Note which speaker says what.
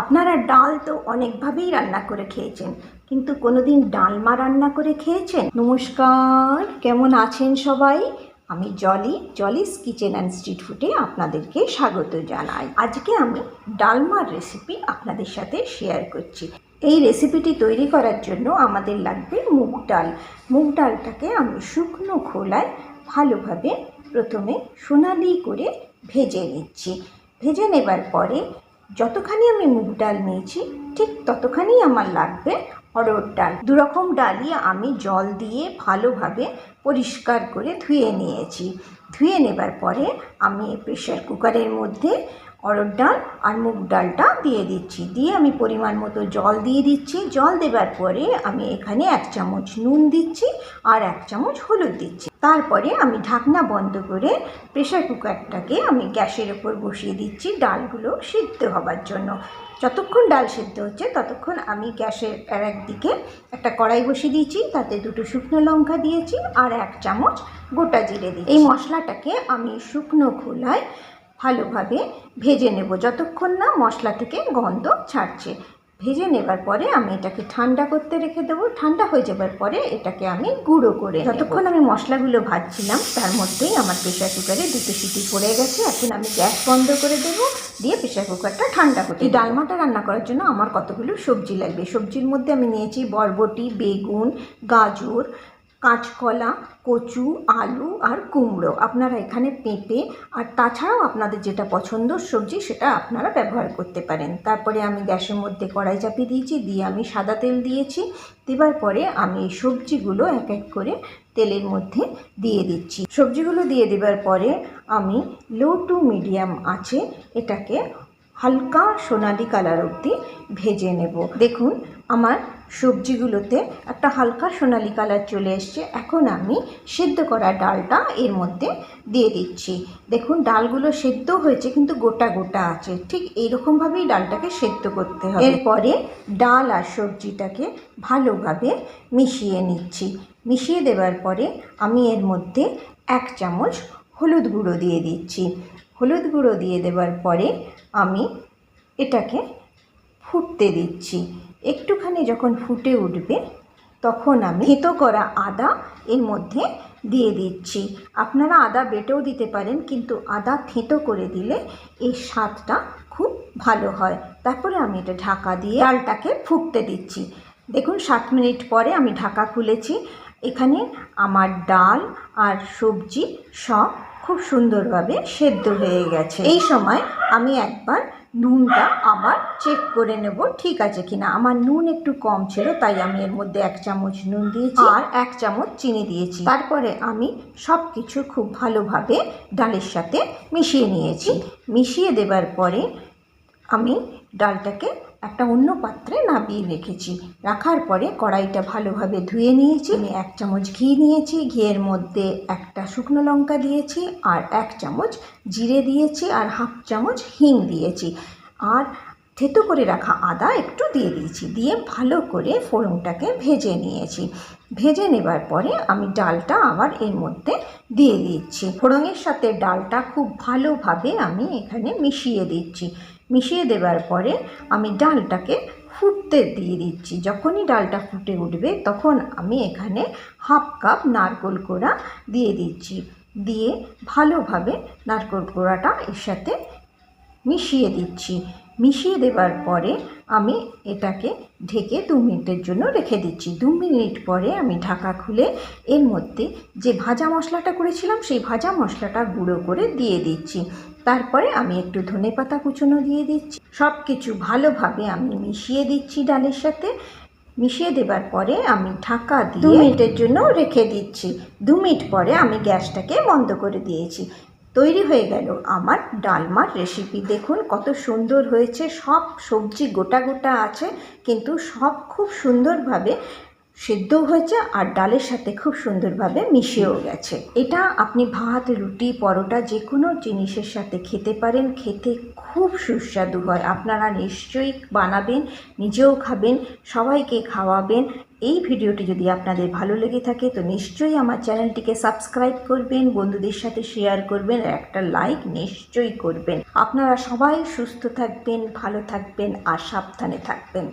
Speaker 1: আপনারা ডাল তো অনেকভাবেই রান্না করে খেয়েছেন, কিন্তু কোনোদিন ডালমা রান্না করে খেয়েছেন? নমস্কার, কেমন আছেন সবাই? আমি Jolly, Jolly's kitchen and street ফুডে আপনাদেরকে স্বাগত জানাই। আজকে আমি ডালমার রেসিপি আপনাদের সাথে শেয়ার করছি। এই রেসিপিটি তৈরি করার জন্য আমাদের লাগবে মুগ ডাল। মুগ ডালটাকে আমি শুকনো খোলায় ভালোভাবে প্রথমে সোনালি করে ভেজে নিচ্ছি। ভেজে নেবার পরে যতখানি আমি মুগ ডাল নিয়েছি, ঠিক ততখানি আমার লাগবে অড়হর ডাল। দুরকম ডালই আমি জল দিয়ে ভালোভাবে পরিষ্কার করে ধুয়ে নিয়েছি। ধুয়ে নেবার পরে আমি প্রেশার কুকারের মধ্যে অরহর ডাল আর মুগ ডালটা দিয়ে দিচ্ছি। দিয়ে আমি পরিমাণ মতো জল দিয়ে দিচ্ছি। জল দেবার পরে আমি এখানে এক চামচ নুন দিচ্ছি আর এক চামচ হলুদ দিচ্ছি। তারপরে আমি ঢাকনা বন্ধ করে প্রেশার কুকারটাকে আমি গ্যাসের ওপর বসিয়ে দিচ্ছি ডালগুলো সিদ্ধ হবার জন্য। যতক্ষণ ডাল সিদ্ধ হচ্ছে ততক্ষণ আমি গ্যাসের একদিকে একটা কড়াই বসিয়ে দিয়েছি। তাতে দুটো শুকনো লঙ্কা দিয়েছি আর এক চামচ গোটা জিরে দিই এই মশলাটাকে আমি শুকনো খোলায় ভালোভাবে ভেজে নেব যতক্ষণ না মশলা থেকে গন্ধ ছাড়ছে। ভেজে নেবার পরে আমি এটাকে ঠান্ডা করতে রেখে দেবো। ঠান্ডা হয়ে যাবার পরে এটাকে আমি গুঁড়ো করে যতক্ষণ আমি মশলাগুলো ভাজছিলাম, তার মধ্যেই আমার প্রেশার কুকারে দুটো সিটি পড়ে গেছে। এখন আমি গ্যাস বন্ধ করে দেবো, দিয়ে প্রেশার কুকারটা ঠান্ডা করতে ডালমাটা রান্না করার জন্য আমার কতগুলো সবজি লাগবে? সবজির মধ্যে আমি নিয়েছি বরবটি, বেগুন, গাজর কাঁচকলা, কচু, আলু আর কুমড়ো আপনারা এখানে পেঁপে আর তাছাড়াও আপনাদের যেটা পছন্দ সবজি সেটা আপনারা ব্যবহার করতে পারেন। তারপরে আমি গ্যাসের মধ্যে কড়াই চাপিয়ে দিয়েছি, দিয়ে আমি সাদা তেল দিয়েছি। দেবার পরে আমি এই সবজিগুলো এক এক করে তেলের মধ্যে দিয়ে দিচ্ছি। সবজিগুলো দিয়ে দেবার পরে আমি লো টু মিডিয়াম আছে এটাকে হালকা সোনালি কালার অবধি ভেজে নেব। দেখুন, আমার সবজিগুলোতে একটা হালকা সোনালি কালার চলে এসছে। এখন আমি সেদ্ধ করা ডালটা এর মধ্যে দিয়ে দিচ্ছি। দেখুন, ডালগুলো সেদ্ধ হয়েছে, কিন্তু গোটা গোটা আছে। ঠিক এইরকমভাবেই ডালটাকে সেদ্ধ করতে হবে। এরপরে ডাল আর সবজিটাকে ভালোভাবে মিশিয়ে নিচ্ছি। মিশিয়ে দেওয়ার পরে আমি এর মধ্যে এক চামচ হলুদ গুঁড়ো দিয়ে দিচ্ছি। হলুদ গুঁড়ো দিয়ে দেওয়ার পরে আমি এটাকে ফুটতে দিচ্ছি। একটুখানি যখন ফুটে উঠবে, তখন আমি থেতো করা আদা এর মধ্যে দিয়ে দিচ্ছি। আপনারা আদা বেটেও দিতে পারেন, কিন্তু আদা থেতো করে দিলে এই স্বাদটা খুব ভালো হয়। তারপরে আমি এটা ঢাকা দিয়ে ডালটাকে ফুটতে দিচ্ছি। দেখুন, সাত মিনিট পরে আমি ঢাকা খুলেছি। এখানে আমার ডাল আর সবজি সব খুব সুন্দরভাবে সেদ্ধ হয়ে গেছে। এই সময় আমি একবার নুনটা আবার চেক করে নেব, ঠিক আছে কিনা? আমার নুন একটু কম ছিল, তাই আমি এর মধ্যে এক চামচ নুন দিয়েছি আর এক চামচ চিনি দিয়েছি। তারপরে আমি সব কিছু খুব ভালোভাবে ডালের সাথে মিশিয়ে নিয়েছি। মিশিয়ে দেবার পরে আমি ডালটাকে একটা অন্য পাত্রে নামিয়ে রেখেছি। রাখার পরে কড়াইটা ভালোভাবে ধুয়ে নিয়েছি। এক চামচ ঘি নিয়েছি। ঘিয়ের মধ্যে একটা শুকনো লঙ্কা দিয়েছি আর এক চামচ জিরে দিয়েছি আর হাফ চামচ হিং দিয়েছি। আর থেতো করে রাখা আদা একটু দিয়ে দিয়েছি। দিয়ে ভালো করে ফোড়নটাকে ভেজে নিয়েছি। ভেজে নেবার পরে আমি ডালটা আবার এর মধ্যে দিয়ে দিচ্ছি। ফোড়নের সাথে ডালটা খুব ভালোভাবে আমি এখানে মিশিয়ে দিচ্ছি। মিশিয়ে দেবার পরে আমি ডালটাকে ফুটতে দিয়ে দিচ্ছি। যখনই ডালটা ফুটে উঠবে তখন আমি এখানে হাফ কাপ নারকোল কোড়া দিয়ে দিচ্ছি। দিয়ে ভালোভাবে নারকোল কোড়াটা এর সাথে মিশিয়ে দিচ্ছি। মিশিয়ে দেবার পরে আমি এটাকে ঢেকে দু মিনিটের জন্য রেখে দিচ্ছি। দু মিনিট পরে আমি ঢাকা খুলে এর মধ্যে যে ভাজা মশলাটা করেছিলাম সেই ভাজা মশলাটা গুঁড়ো করে দিয়ে দিচ্ছি। তারপরে আমি একটু ধনে পাতা কুচনো দিয়ে দিচ্ছি। সব কিছু ভালোভাবে আমি মিশিয়ে দিচ্ছি ডালের সাথে। মিশিয়ে দেবার পরে আমি ঢাকা দিয়ে দু মিনিটের জন্য রেখে দিচ্ছি। দু মিনিট পরে আমি গ্যাসটাকে বন্ধ করে দিয়েছি। তৈরি হয়ে গেল আমার ডালমার রেসিপি দেখুন কত সুন্দর হয়েছে। সব সবজি গোটা গোটা আছে কিন্তু সব খুব সুন্দরভাবে সেদ্ধও হয়েছে আর ডালের সাথে খুব সুন্দরভাবে মিশেও গেছে। এটা আপনি ভাত, রুটি, পরোটা যে কোনো জিনিসের সাথে খেতে পারেন। খেতে খুব সুস্বাদু হয়। আপনারা নিশ্চয়ই বানাবেন, নিজেও খাবেন, সবাইকে খাওয়াবেন। এই ভিডিওটি যদি আপনাদের ভালো লেগে থাকে, তো নিশ্চয়ই আমার চ্যানেলটিকে সাবস্ক্রাইব করবেন, বন্ধুদের সাথে শেয়ার করবেন আর একটা লাইক নিশ্চয়ই করবেন। আপনারা সবাই সুস্থ থাকবেন, ভালো থাকবেন আর সাবধানে থাকবেন।